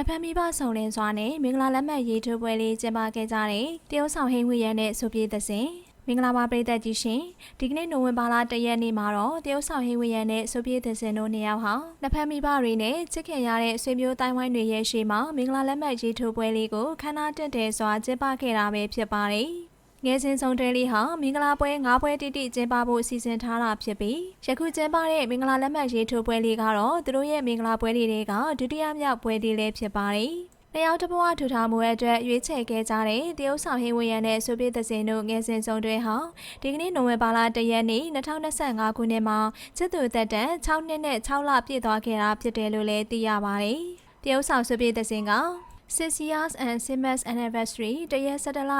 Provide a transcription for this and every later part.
နှစ်ဖက်မိဘဆောင်လင်းစွာနဲ့မင်္ဂလာလက်မှတ်ရေးထိုးပွဲလေးကျင်းပခဲ့ကြတဲ့တရုတ်ဆောင်ဟိန်းဝီရန်နဲ့ဆိုပြေးသစဉ်မင်္ဂလာပါပရိသတ်ကြီးရှင်ဒီကနေ့နိုဝင်ဘာလ၁ရက်နေ့မှာတော့တရုတ်ဆောင်ဟိန်းဝီရန်နဲ့ဆိုပြေးသစဉ်တို့နှစ်ယောက်ဟာနှစ်ဖက်မိဘတွေနဲ့ချစ်ခင်ရတဲ့ဆွေမျိုးတိုင်းဝိုင်းတွေရဲ့ရှေ့မှာမင်္ဂလာလက်မှတ်ရေးထိုးပွဲလေးကိုခမ်းနားတက်တယ်စွာကျင်းပခဲ့တာပဲဖြစ်ပါတယ် ငယ်စဉ်ဆုံးတွဲလေးဟာမင်္ဂလာပွဲ၅ပွဲတိတိကျင်းပဖို့စီစဉ်ထားတာဖြစ်ပြီးယခုကျင်းပတဲ့မင်္ဂလာလက်မှတ်ရေးထိုးပွဲလေးကတော့သူတို့ရဲ့မင်္ဂလာပွဲလေးတွေကဒုတိယမြောက်ပွဲလေးလည်းဖြစ်ပါတယ်။နှစ်ယောက်တစ်ဘဝထူထောင်မှုအတွက်ရွေးချယ်ခဲ့ကြတဲ့တရုတ်ဆောင်ဟင်းဝရံနဲ့ဆိုပြသစင်တို့ငယ်စဉ်ဆုံးတွဲဟာဒီကနေ့နိုဝင်ဘာလ၁ရက်နေ့2025ခုနှစ်မှာစစ်သူသက်တမ်း6နှစ်နဲ့6လပြည့်သွားခဲ့တာဖြစ်တယ်လို့လည်းသိရပါတယ်။တရုတ်ဆောင်ဆိုပြသစင်က Six years and Siemens anniversary တရက်17လ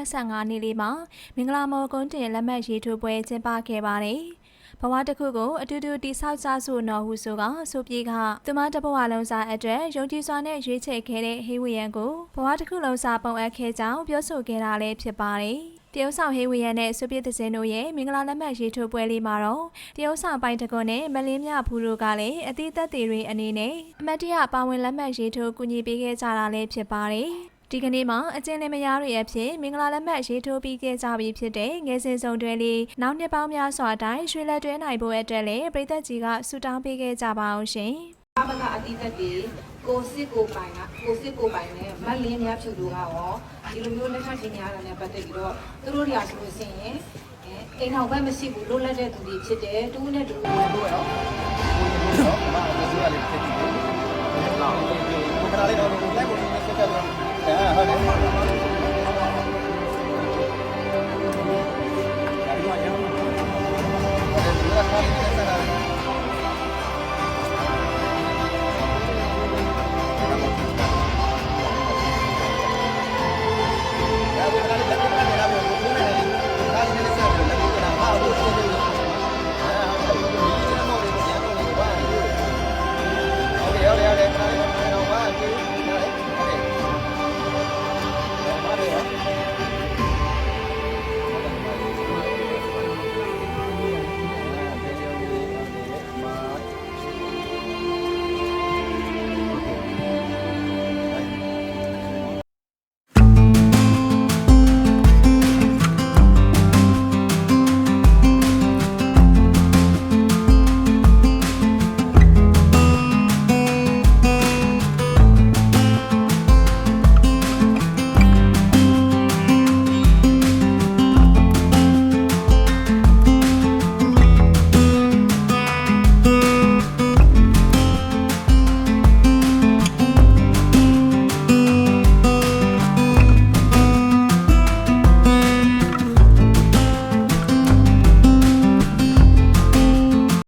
2025နေ့လေးမှာမင်္ဂလာမော်ကွန်းတင်လက်မှတ်ရေးထိုးပွဲကျင်းပခဲ့ပါတယ်။ဘဝတစ်ခုကိုအတူတူတိဆောက်ကြစို့နော်ဟုဆိုကဆိုပြေကသူမတစ်ဘဝလုံးစာအတွက်ယုံကြည်စွာနဲ့ရွေးချယ်ခဲ့တဲ့ဟေးဝီယန်ကိုဘဝတစ်ခုလုံးစာပုံအပ်ခဲ့ကြောင်းပြောဆိုခဲ့တာလည်းဖြစ်ပါတယ်။ တရုတ်ဆောင်ဟေးဝီယန်နဲ့ဆိုပြေသစင်တို့ရဲ့မင်္ဂလာလက်မှတ်ရေးထိုးပွဲလေးမှာတော့တရုတ်ဆောင်ပိုင်းတကွန်းနဲ့မလင်းမြဖူးတို့ကလည်းအသီးသက်တွေတွေအနေနဲ့အမတ်တရပါဝင်လက်မှတ်ရေးထိုးကူညီပေးခဲ့ကြတာလည်းဖြစ်ပါတယ်။ဒီကနေ့မှာအကျဉ်းလင်မယားတွေအဖြစ်မင်္ဂလာလက်မှတ်ရေးထိုးပြီးခဲ့ကြပြီဖြစ်တဲ့ငယ်စဉ်ဆုံးတွဲလေးနောက်နှစ်ပေါင်းများစွာတိုင်ရွှေလက်တွဲနိုင်ဖို့အတွက်လည်းပြည်သက်ကြီးကဆုတောင်းပေးခဲ့ကြပါအောင်ရှင်။အ မကအတိတ်သက်တွေကိုစစ်ကိုပိုင်ကကိုစစ်ကိုပိုင်နဲ့မတ်လင်းများဖြူတို့ကရောဒီလိုမျိုးလက်ထပ်ရှင်များတာနဲ့ပတ်သက်ပြီးတော့သူတို့တွေကဆိုလို့ရှိရင်အဲအိမ်ထောင်ဘက်မရှိဘူးလို့လက်တဲ့သူတွေဖြစ်တယ်တူးနဲ့တူးဝင်လို့ရော